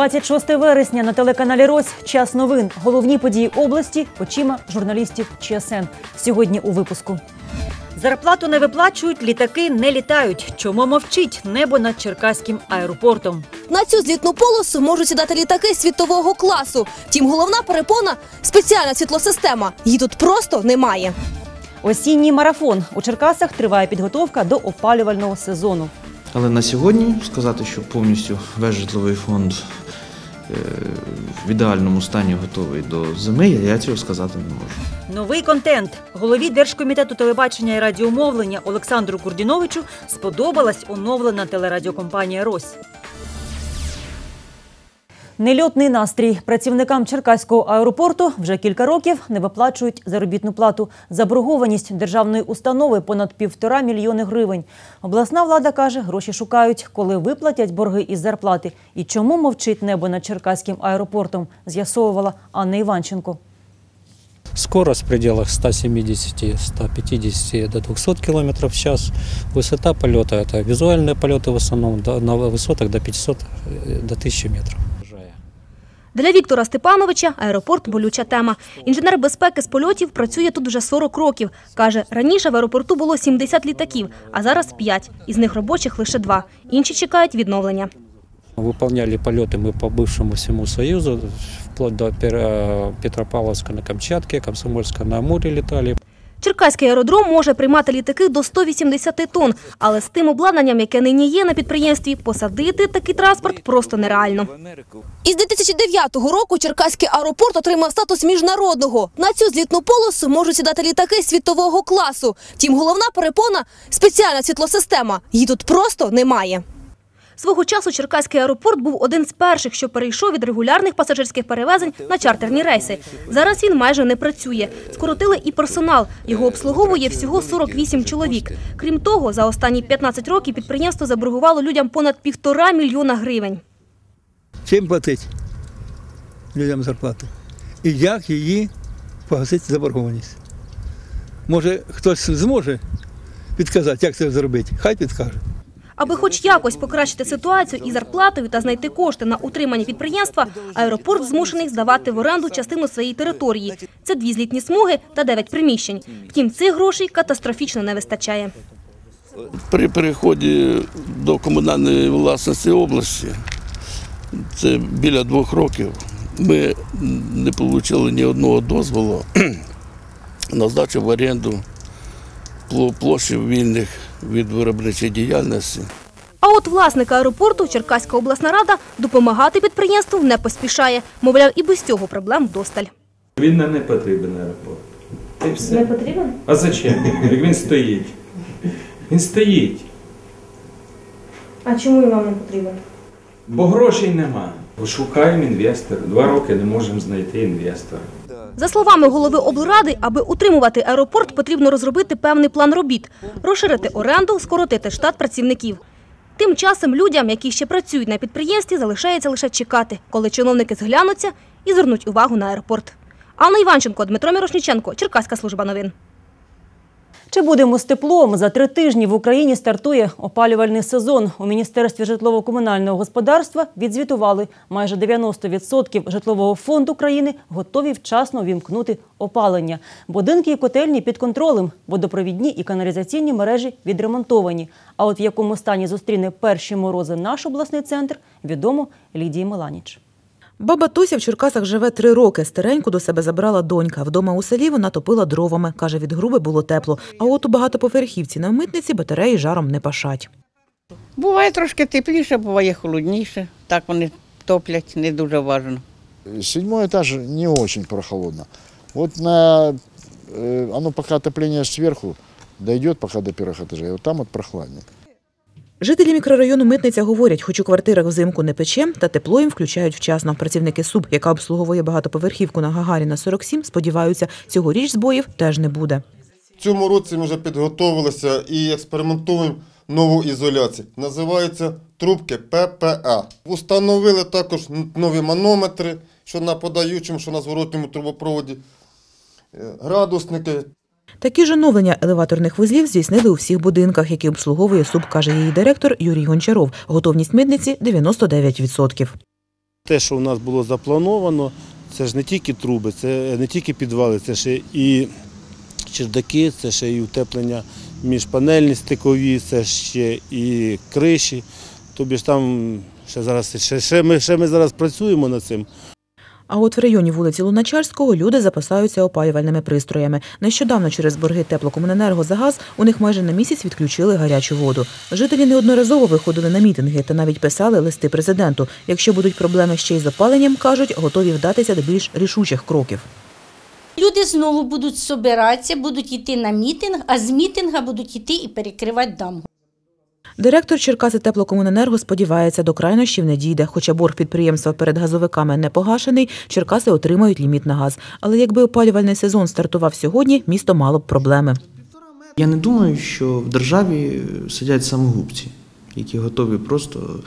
26 вересня на телеканалі Рось. Час новин. Головні події області очима журналістів ЧСН. Сьогодні у випуску. Зарплату не виплачують, літаки не літають. Чому мовчить небо над Черкаським аеропортом? На цю злітну полосу можуть сідати літаки світового класу. Втім, головна перепона спеціальна світлосистема. Її тут просто немає. Осінній марафон у Черкасах триває підготовка до опалювального сезону. Але на сьогодні сказати, що повністю весь житловий фонд е, в ідеальному стані готовий до зими, я цього сказати не можу. Новий контент голові Держкомітету телебачення і радіомовлення Олександру Курдіновичу сподобалась оновлена телерадіокомпанія Рось. Нельотний настрій працівникам Черкаського аеропорту вже кілька років не виплачують заробітну плату. Заборгованість державної установи понад півтора мільйони гривень. Обласна влада каже, гроші шукають, коли виплатять борги із зарплати. І чому мовчить небо над Черкаським аеропортом, з'ясовувала Анна Іванченко. Скорость в пределах 170-150 до 200 км в час. Высота полета – это визуальные полеты в основном, до- на высотах до 500, э, до 1000 метров. Для Віктора Степановича аеропорт болюча тема. Інженер безпеки з польотів працює тут вже 40 років. Каже, раніше в аеропорту було 70 літаків, а зараз 5. Із них робочих лише два. Інші чекають відновлення. Выполняли полеты мы по бывшему всему Союзу, вплоть до Пер- э, Петропавловска на Камчатке, Комсомольска на Амуре летали. Черкаський аеродром може приймати літаки до 180 тонн, але з тим обладнанням, яке нині є на підприємстві, посадити такий транспорт просто нереально. Із 2009 року Черкаський аеропорт отримав статус міжнародного. На цю злітну полосу можуть сідати літаки світового класу. Втім, головна перепона спеціальна світлосистема. Її тут просто немає. Свого часу Черкаський аеропорт був один з перших, що перейшов від регулярних пасажирських перевезень на чартерні рейси. Зараз він майже не працює. Скоротили і персонал. Його обслуговує всього 48 чоловік. Крім того, за останні 15 років підприємство заборгувало людям понад півтора мільйона гривень. Чим платити людям зарплату? І як її погасити заборгованість? Може, хтось зможе підказати, як це зробити? Хай підкаже. Аби хоч якось покращити ситуацію із зарплатою та знайти кошти на утримання підприємства, аеропорт змушений здавати в оренду частину своєї території. Це дві злітні смуги та дев'ять приміщень. Втім, цих грошей катастрофічно не вистачає. При переході до комунальної власності області, це біля двох років, ми не отримали ні одного дозволу на здачу в оренду пло- площі вільних від виробничої діяльності. А от власник аеропорту Черкаська обласна рада допомагати підприємству не поспішає. Мовляв, і без цього проблем вдосталь. Він нам не потрібен аеропорт. Все. Не потрібен? А зачем? Як він стоїть? Він стоїть, А чому він вам не потрібен? бо грошей нема. Шукаємо інвестора. Два роки не можемо знайти інвестора. За словами голови облради, аби утримувати аеропорт, потрібно розробити певний план робіт, розширити оренду, скоротити штат працівників. Тим часом людям, які ще працюють на підприємстві, залишається лише чекати, коли чиновники зглянуться і звернуть увагу на аеропорт. Анна Іванченко, Дмитро Мірошніченко, Черкаська служба новин. Чи будемо з теплом? За три тижні в Україні стартує опалювальний сезон. У Міністерстві житлово-комунального господарства відзвітували, майже 90% житлового фонду країни готові вчасно вімкнути опалення. Будинки і котельні під контролем, водопровідні і каналізаційні мережі відремонтовані. А от в якому стані зустріне перші морози наш обласний центр, відомо Лідії Меланіч. Баба Туся в Черкасах живе три роки. Стареньку до себе забрала донька. Вдома у селі вона топила дровами. Каже, від груби було тепло. А от у багатоповерхівці на митниці батареї жаром не пашать. Буває трошки тепліше, буває холодніше. Так вони топлять, не дуже важно. Седьмой этаж не очень прохолодно. Вот на э, оно пока отопление сверху дойдет, пока до первых этажей, вот там вот прохладнее. Жителі мікрорайону Митниця говорять, хоч у квартирах взимку не пече, та тепло їм включають вчасно. Працівники СУБ, яка обслуговує багатоповерхівку на Гагаріна 47, сподіваються, цьогоріч збоїв теж не буде. В цьому році ми вже підготовилися і експериментуємо нову ізоляцію. Називаються трубки ППА. Установили також нові манометри, що на подаючому, що на зворотньому трубопроводі, е, градусники. Такі ж оновлення елеваторних вузлів здійснили у всіх будинках, які обслуговує СУБ, каже її директор Юрій Гончаров. Готовність митниці 99%. Те, що у нас було заплановано, це ж не тільки труби, це не тільки підвали, це ще і чердаки, це ще і утеплення міжпанельні стикові, це ще і криші. Тобі ж там ще зараз ще, ще, ми, ще ми зараз працюємо над цим. А от в районі вулиці Луначарського люди запасаються опалювальними пристроями. Нещодавно через борги теплокомуненерго за газ у них майже на місяць відключили гарячу воду. Жителі неодноразово виходили на мітинги та навіть писали листи президенту. Якщо будуть проблеми ще й з опаленням, кажуть, готові вдатися до більш рішучих кроків. Люди знову будуть собиратися, будуть йти на мітинг, а з мітинга будуть йти і перекривати дамбу. Директор Черкаси теплокомуненерго сподівається, до крайнощів не дійде. Хоча борг підприємства перед газовиками не погашений, Черкаси отримають ліміт на газ. Але якби опалювальний сезон стартував сьогодні, місто мало б проблеми. Я не думаю, що в державі сидять самогубці, які готові просто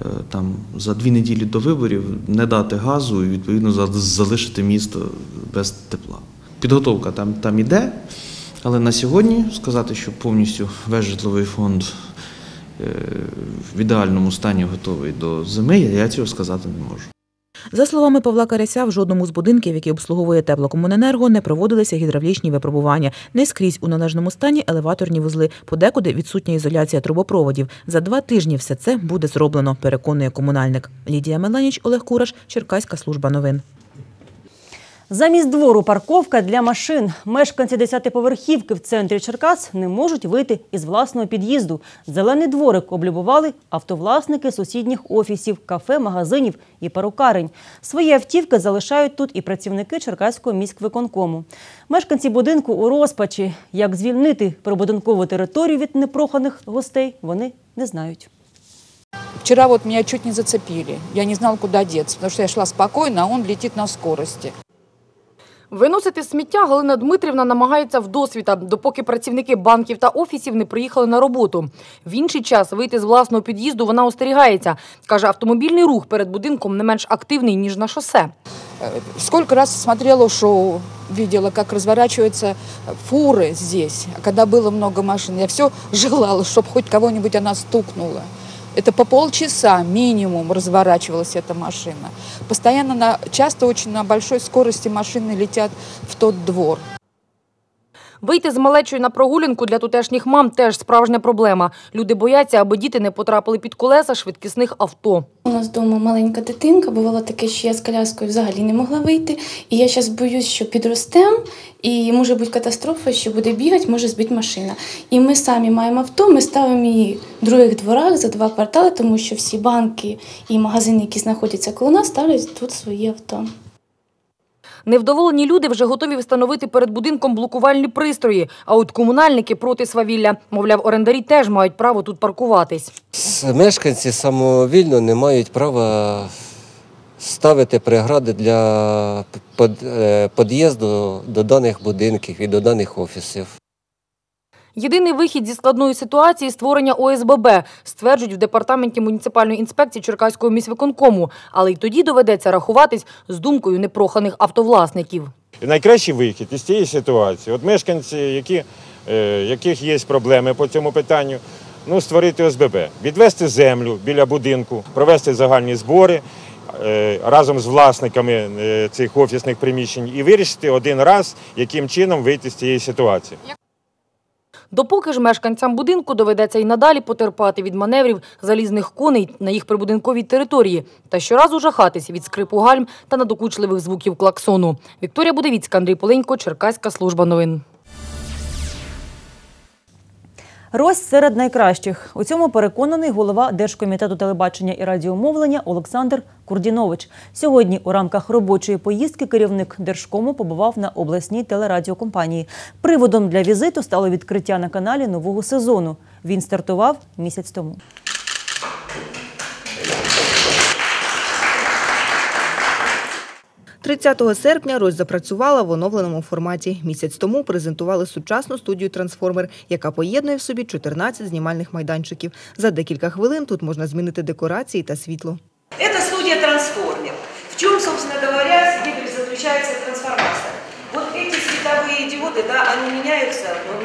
е, там за дві неділі до виборів не дати газу і відповідно за- залишити місто без тепла. Підготовка там, там іде, але на сьогодні сказати, що повністю весь житловий фонд в ідеальному стані готовий до зими, я цього сказати не можу. За словами Павла Карася, в жодному з будинків, які обслуговує теплокомуненерго, не проводилися гідравлічні випробування. Не скрізь у належному стані елеваторні вузли. Подекуди відсутня ізоляція трубопроводів. За два тижні все це буде зроблено, переконує комунальник. Лідія Меланіч, Олег Кураш, Черкаська служба новин. Замість двору парковка для машин. Мешканці десятиповерхівки в центрі Черкас не можуть вийти із власного під'їзду. Зелений дворик облюбували автовласники сусідніх офісів, кафе, магазинів і перукарень. Свої автівки залишають тут і працівники Черкаського міськвиконкому. Мешканці будинку у розпачі. Як звільнити прибудинкову територію від непроханих гостей, вони не знають. Вчера вот меня чуть не зацепили. Я не знала, куда деться, потому что я шла спокойно, а он летит на скорости. Виносити сміття Галина Дмитрівна намагається вдосвіта, допоки працівники банків та офісів не приїхали на роботу. В інший час вийти з власного під'їзду вона остерігається. Каже, автомобільний рух перед будинком не менш активний, ніж на шосе. Э, Сколько раз смотрела шоу, видела, как разворачиваются фуры здесь. А когда было много машин, я все желала, чтобы хоть кого-нибудь она стукнула. Это по полчаса минимум разворачивалась эта машина. Постоянно, на, часто очень на большой скорости машины летят в тот двор. Вийти з малечою на прогулянку для тутешніх мам теж справжня проблема. Люди бояться, аби діти не потрапили під колеса швидкісних авто. У нас вдома маленька дитинка, бувало таке, що я з коляскою взагалі не могла вийти. І я зараз боюсь, що підростем, і може бути катастрофа, що буде бігати, може збити машина. І ми самі маємо авто, ми ставимо її в других дворах за два квартали, тому що всі банки і магазини, які знаходяться коло нас, ставлять тут свої авто. Невдоволені люди вже готові встановити перед будинком блокувальні пристрої. А от комунальники проти свавілля. Мовляв, орендарі теж мають право тут паркуватись. Мешканці самовільно не мають права ставити прегради для е, під'їзду до даних будинків і до даних офісів. Єдиний вихід зі складної ситуації – створення ОСББ, стверджують в Департаменті муніципальної інспекції Черкаського міськвиконкому. Але й тоді доведеться рахуватись з думкою непроханих автовласників. Найкращий вихід із цієї ситуації, от мешканці, які, е, яких є проблеми по цьому питанню, ну, створити ОСББ, відвести землю біля будинку, провести загальні збори е, разом з власниками е, цих офісних приміщень і вирішити один раз, яким чином вийти з цієї ситуації. Допоки ж мешканцям будинку доведеться і надалі потерпати від маневрів залізних коней на їх прибудинковій території та щоразу жахатись від скрипу гальм та надокучливих звуків клаксону. Вікторія Будовіцька, Андрій Поленько, Черкаська служба новин. Рось серед найкращих. У цьому переконаний голова Держкомітету телебачення і радіомовлення Олександр Курдінович. Сьогодні у рамках робочої поїздки керівник Держкому побував на обласній телерадіокомпанії. Приводом для візиту стало відкриття на каналі нового сезону. Він стартував місяць тому. – 30 серпня Рось запрацювала в оновленому форматі. Місяць тому презентували сучасну студію «Трансформер», яка поєднує в собі 14 знімальних майданчиків. За декілька хвилин тут можна змінити декорації та світло. Это студия «Трансформер». В чем, собственно говоря, здесь заключается трансформация? Вот эти световые диоды, да, они меняются ну, многоцветные.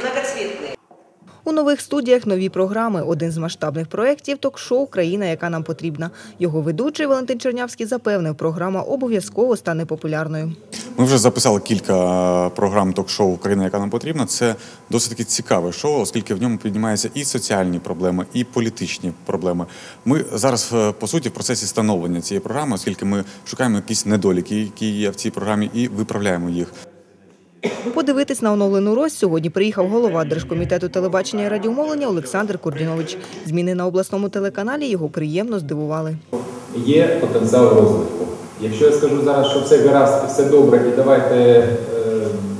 у нових студіях нові програми. Один з масштабних проєктів – ток-шоу «Країна, яка нам потрібна». Його ведучий Валентин Чернявський запевнив, програма обов'язково стане популярною. Ми вже записали кілька програм ток-шоу Україна, яка нам потрібна. Це досить таки цікаве шоу, оскільки в ньому піднімаються і соціальні проблеми, і політичні проблеми. Ми зараз е, по суті в процесі становлення цієї програми, оскільки ми шукаємо якісь недоліки, які є в цій програмі, і виправляємо їх. Подивитись на оновлену Рось сьогодні приїхав голова Держкомітету телебачення і радіомовлення Олександр Курдінович. Зміни на обласному телеканалі його приємно здивували. Є потенціал розвитку. Якщо я скажу зараз, що все гаразд і все добре, і давайте е,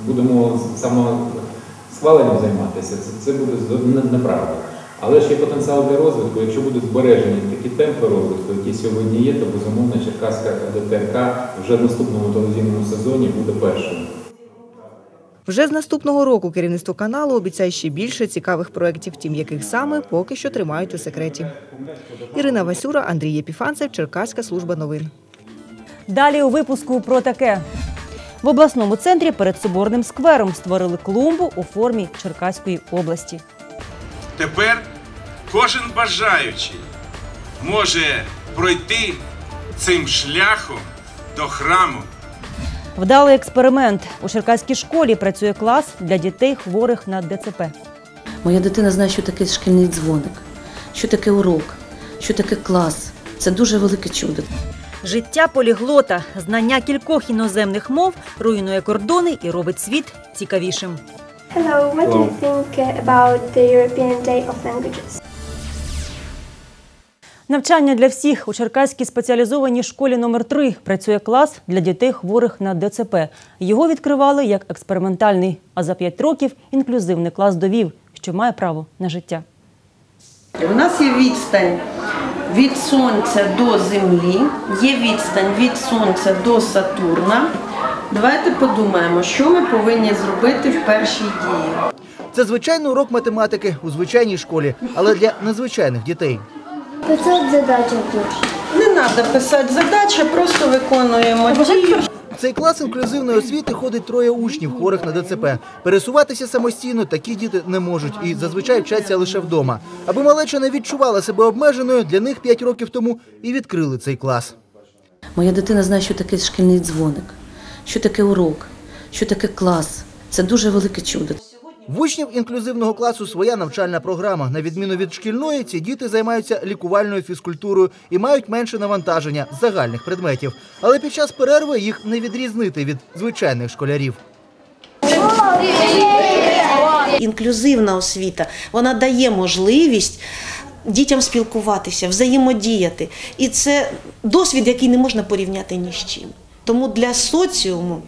будемо самосхваленням займатися, це, буде неправда. Але ж є потенціал для розвитку. Якщо будуть збережені такі темпи розвитку, які сьогодні є, то безумовно Черкаська ДТРК вже в наступному телевізійному сезоні буде першим. Вже з наступного року керівництво каналу обіцяє ще більше цікавих проєктів, втім яких саме поки що тримають у секреті. Ірина Васюра, Андрій Єпіфанцев, Черкаська служба новин. Далі у випуску про таке. В обласному центрі перед Соборним сквером створили клумбу у формі Черкаської області. Тепер кожен бажаючий може пройти цим шляхом до храму. Вдалий експеримент. У Черкаській школі працює клас для дітей, хворих на ДЦП. Моя дитина знає, що таке шкільний дзвоник, що таке урок, що таке клас. Це дуже велике чудо. Життя поліглота, знання кількох іноземних мов руйнує кордони і робить світ цікавішим. Hello, what do you think about the European Day of Languages? Навчання для всіх у Черкаській спеціалізованій школі номер 3 працює клас для дітей, хворих на ДЦП. Його відкривали як експериментальний, а за 5 років інклюзивний клас довів, що має право на життя. У нас є відстань від Сонця до Землі, є відстань від Сонця до Сатурна. Давайте подумаємо, що ми повинні зробити в першій дії. Це звичайний урок математики у звичайній школі, але для незвичайних дітей. 500 задачок Не треба писати задачі, просто виконуємо. В цей клас інклюзивної освіти ходить троє учнів, хворих на ДЦП. Пересуватися самостійно такі діти не можуть і зазвичай вчаться лише вдома. Аби малеча не відчувала себе обмеженою, для них 5 років тому і відкрили цей клас. Моя дитина знає, що таке шкільний дзвоник, що таке урок, що таке клас. Це дуже велике чудо. В учнів інклюзивного класу своя навчальна програма. На відміну від шкільної, ці діти займаються лікувальною фізкультурою і мають менше навантаження загальних предметів. Але під час перерви їх не відрізнити від звичайних школярів. Інклюзивна освіта вона дає можливість дітям спілкуватися, взаємодіяти. І це досвід, який не можна порівняти ні з чим. Тому для соціуму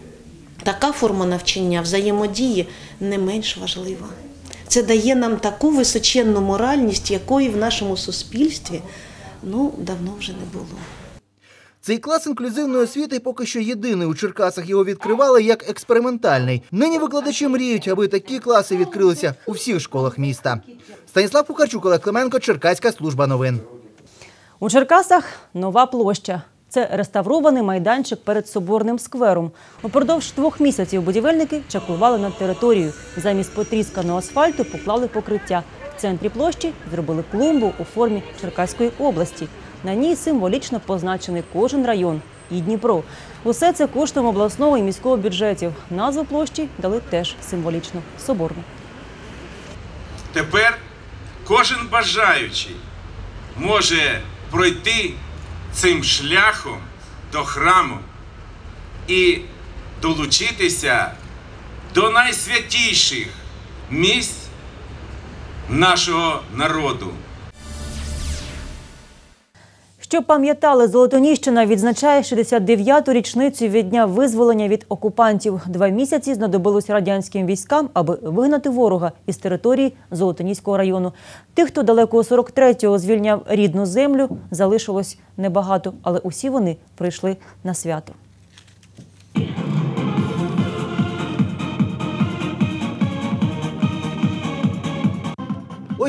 така форма навчання взаємодії не менш важлива. Це дає нам таку височенну моральність, якої в нашому суспільстві ну, давно вже не було. Цей клас інклюзивної освіти поки що єдиний у Черкасах його відкривали як експериментальний. Нині викладачі мріють, аби такі класи відкрилися у всіх школах міста. Станіслав Пухарчук, Олег Клименко, Черкаська служба новин. У Черкасах нова площа. Це реставрований майданчик перед Соборним сквером. Упродовж двох місяців будівельники чаклували над територією. Замість потрісканого асфальту поклали покриття. В центрі площі зробили клумбу у формі Черкаської області. На ній символічно позначений кожен район і Дніпро. Усе це коштом обласного і міського бюджетів. Назву площі дали теж символічно Соборну. Тепер кожен бажаючий може пройти цим шляхом до храму і долучитися до найсвятіших місць нашого народу. Щоб пам'ятали, Золотоніщина відзначає 69-ту річницю від дня визволення від окупантів. Два місяці знадобилось радянським військам, аби вигнати ворога із території Золотоніського району. Тих, хто далеко 43-го звільняв рідну землю, залишилось небагато, але усі вони прийшли на свято.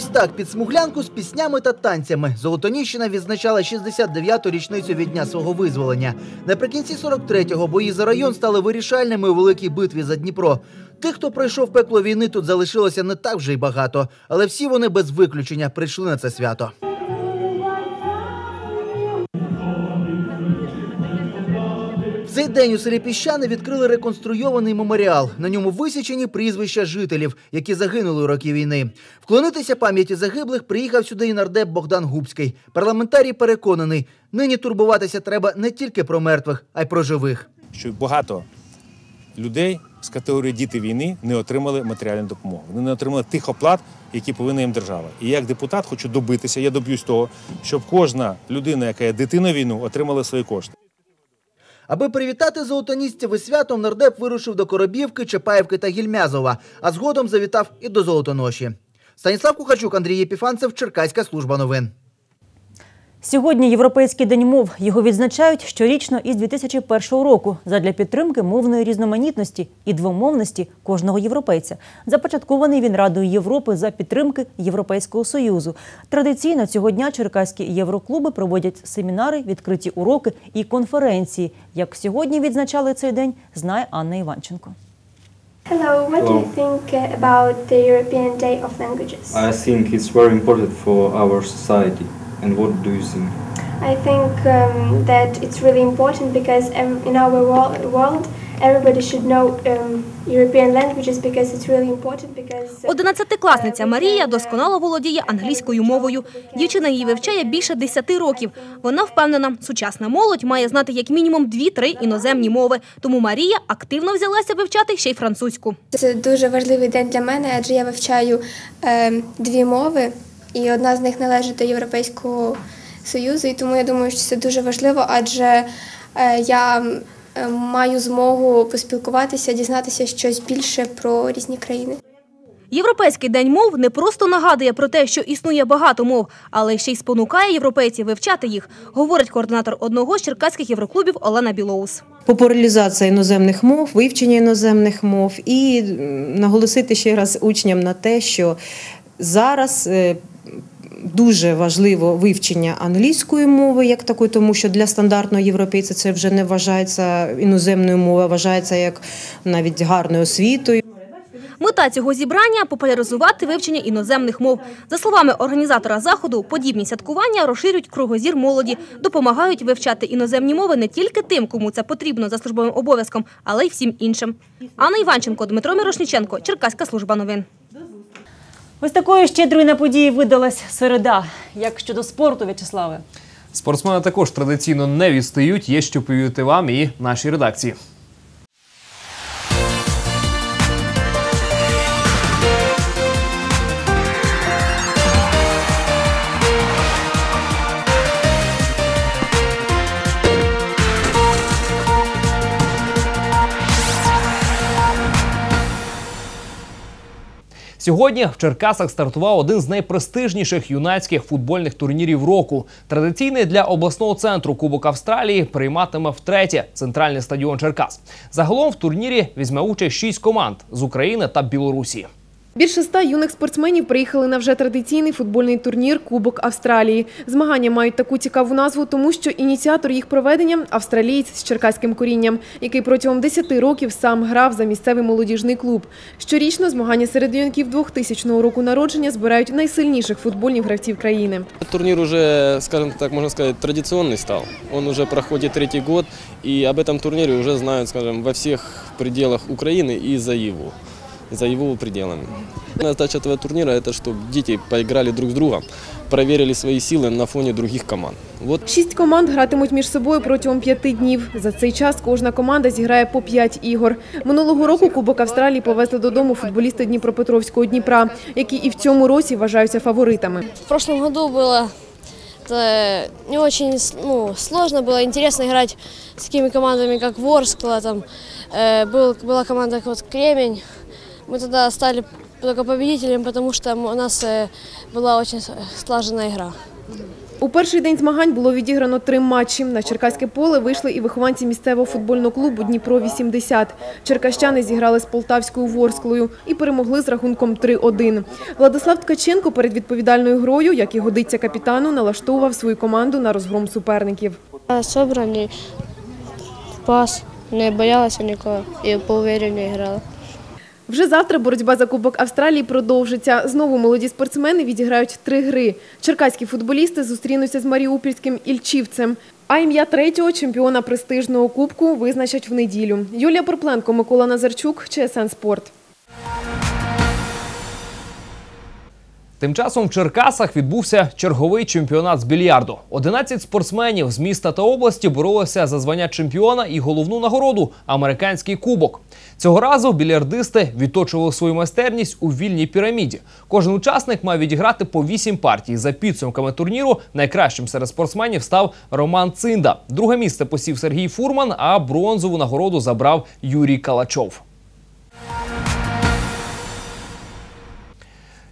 Ось так під смуглянку з піснями та танцями Золотоніщина відзначала 69-ту річницю від дня свого визволення. Наприкінці 43-го бої за район стали вирішальними у великій битві за Дніпро. Тих, хто пройшов пекло війни, тут залишилося не так вже й багато, але всі вони без виключення прийшли на це свято. Цей день у селі Піщани відкрили реконструйований меморіал. На ньому висічені прізвища жителів, які загинули у роки війни. Вклонитися пам'яті загиблих приїхав сюди і нардеп Богдан Губський. Парламентарій переконаний, нині турбуватися треба не тільки про мертвих, а й про живих. що багато людей з категорії діти війни не отримали матеріальну допомогу. Вони не отримали тих оплат, які повинна їм держава. І як депутат хочу добитися, я доб'юсь того, щоб кожна людина, яка є дитиною війну, отримала свої кошти. Аби привітати золотоністів із святом, нардеп вирушив до Коробівки, Чапаєвки та Гільмязова, а згодом завітав і до Золотоноші. Станіслав Кухачук, Андрій Єпіфанцев, Черкаська служба новин. Сьогодні Європейський день мов. Його відзначають щорічно із 2001 року задля підтримки мовної різноманітності і двомовності кожного європейця. Започаткований він Радою Європи за підтримки Європейського Союзу. Традиційно цього дня черкаські євроклуби проводять семінари, відкриті уроки і конференції. Як сьогодні відзначали цей день, знає Анна Іванченко. Hello, what do you think about the European Day of Languages? I think it's very important for our society. And what do you think? I think um, that it's really important because in our world, everybody should know um, European languages because it's really important because. uh, Одинадцятикласниця Марія досконало володіє англійською мовою. Дівчина її вивчає більше 10 років. Вона впевнена, сучасна молодь має знати як мінімум 2-3 іноземні мови. Тому Марія активно взялася вивчати ще й французьку. Це дуже важливий день для мене, адже я вивчаю е, дві мови, і одна з них належить до Європейського Союзу. І тому я думаю, що це дуже важливо, адже е, я е, маю змогу поспілкуватися, дізнатися щось більше про різні країни. Європейський день мов не просто нагадує про те, що існує багато мов, але ще й спонукає європейців вивчати їх, говорить координатор одного з черкаських євроклубів Олена Білоус. Популяризація іноземних мов, вивчення іноземних мов і наголосити ще раз учням на те, що зараз е, дуже важливо вивчення англійської мови як такої, тому що для стандартного європейця це вже не вважається іноземною мовою, вважається як навіть гарною освітою. Мета цього зібрання популяризувати вивчення іноземних мов. За словами організатора заходу, подібні святкування розширюють кругозір молоді, допомагають вивчати іноземні мови не тільки тим, кому це потрібно за службовим обов'язком, але й всім іншим. Анна Іванченко, Дмитро Мірошніченко, Черкаська служба новин. Ось такою щедрою на події видалась середа. Як щодо спорту, В'ячеславе? Спортсмени також традиційно не відстають. Є що повідати вам і нашій редакції. Сьогодні в Черкасах стартував один з найпрестижніших юнацьких футбольних турнірів року. Традиційний для обласного центру Кубок Австралії прийматиме втретє центральний стадіон Черкас. Загалом в турнірі візьме участь шість команд з України та Білорусі. Більше ста юних спортсменів приїхали на вже традиційний футбольний турнір Кубок Австралії. Змагання мають таку цікаву назву, тому що ініціатор їх проведення австралієць з черкаським корінням, який протягом 10 років сам грав за місцевий молодіжний клуб. Щорічно змагання серед юнаків 2000 року народження збирають найсильніших футбольних гравців країни. Турнир уже, скажем так, можно сказать, традиционный стал. Он уже проходит третий год, и об этом турнире уже знают, скажем, во всех пределах Украины и за его, за его пределами. Задача этого турнира – это чтобы дети поиграли друг с другом, проверили свои силы на фоне других команд. Вот Шість команд гратимуть між собою протягом п'яти днів. За цей час кожна команда зіграє по п'ять ігор. Минулого року Кубок Австралії повезли додому футболісти Дніпропетровського Дніпра, які і в цьому році вважаються фаворитами. В прошлом году было это не очень ну, сложно, было интересно играть с такими командами, как Ворскла, там э, был, была команда как вот Кремень. Мы тогда стали только победителем, потому что у нас э, была очень слаженная игра. У перший день змагань було відіграно три матчі. На Черкаське поле вийшли і вихованці місцевого футбольного клубу Дніпро-80. Черкащани зіграли з полтавською Ворсклою і перемогли з рахунком 3-1. Владислав Ткаченко перед відповідальною грою, як і годиться капітану, налаштовував свою команду на розгром суперників. Собрані, пас, не боялася нікого і по уверенню грала. Вже завтра боротьба за Кубок Австралії продовжиться. Знову молоді спортсмени відіграють три гри. Черкаські футболісти зустрінуться з маріупольським Ільчівцем. А ім'я третього чемпіона престижного кубку визначать в неділю. Юлія Порпленко, Микола Назарчук, ЧСН Спорт. Тим часом в Черкасах відбувся черговий чемпіонат з більярду. 11 спортсменів з міста та області боролися за звання чемпіона і головну нагороду американський кубок. Цього разу більярдисти відточували свою майстерність у вільній піраміді. Кожен учасник мав відіграти по 8 партій. За підсумками турніру найкращим серед спортсменів став Роман Цинда. Друге місце посів Сергій Фурман, а бронзову нагороду забрав Юрій Калачов.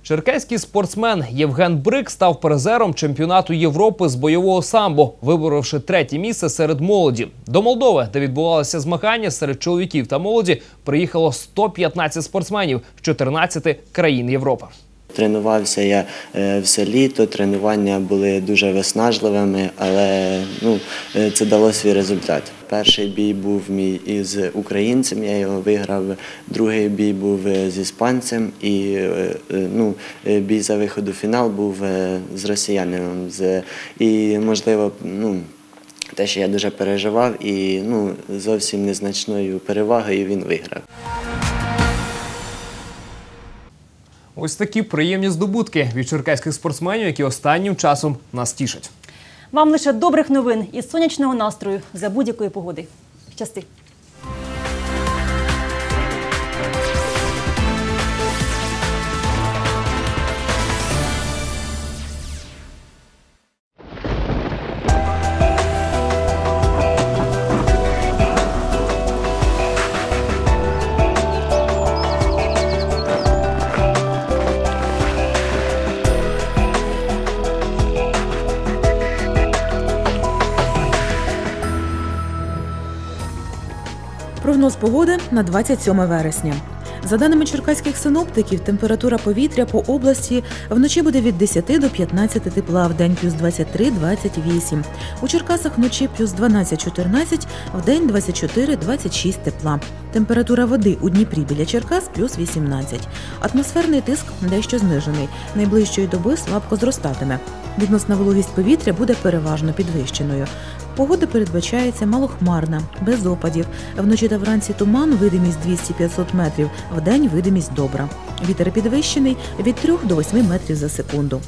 Черкеський спортсмен Євген Брик став призером чемпіонату Європи з бойового самбо, виборовши третє місце серед молоді. До Молдови, де відбувалися змагання серед чоловіків та молоді, приїхало 115 спортсменів з 14 країн Європи. Тренувався я е, все літо, тренування були дуже виснажливими, але ну, е, це дало свій результат. Перший бій був мій із українцем, я його виграв. Другий бій був е, з іспанцем, і ну, бій за виход у фінал був з росіянином. І, можливо, ну, те, що я дуже переживав, і ну, зовсім незначною перевагою він виграв. Ось такі приємні здобутки від черкаських спортсменів, які останнім часом нас тішать. Вам лише добрих новин і сонячного настрою за будь-якої погоди. Щасти! Прогноз погоди на 27 вересня. За даними черкаських синоптиків, температура повітря по області вночі буде від 10 до 15 тепла, в день плюс 23-28. У Черкасах вночі плюс 12-14, в день 24-26 тепла. Температура води у Дніпрі біля Черкас плюс 18. Атмосферний тиск дещо знижений. Найближчої доби слабко зростатиме. Відносна вологість повітря буде переважно підвищеною. Погода передбачається малохмарна, без опадів. Вночі та вранці туман, видимість 200-500 метрів, вдень видимість добра. Вітер підвищений від 3 до 8 метрів за секунду.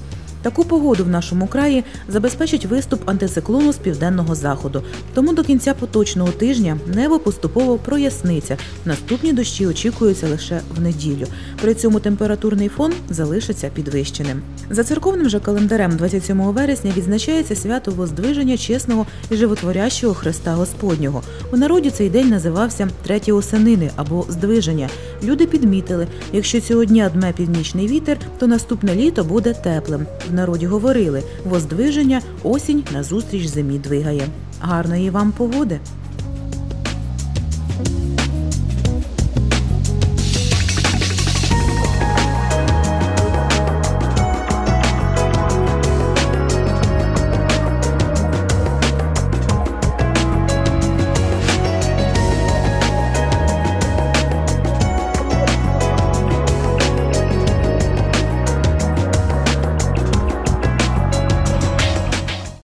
Таку погоду в нашому краї забезпечить виступ антициклону з південного заходу. Тому до кінця поточного тижня небо поступово проясниться. Наступні дощі очікуються лише в неділю. При цьому температурний фон залишиться підвищеним. За церковним же календарем 27 вересня відзначається свято Воздвиження чесного і животворящого Христа Господнього. У народі цей день називався Треті осенини або здвиження. Люди підмітили, якщо цього дня дме північний вітер, то наступне літо буде теплим. В народі говорили: воздвиження, осінь назустріч зимі двигає. Гарної вам погоди!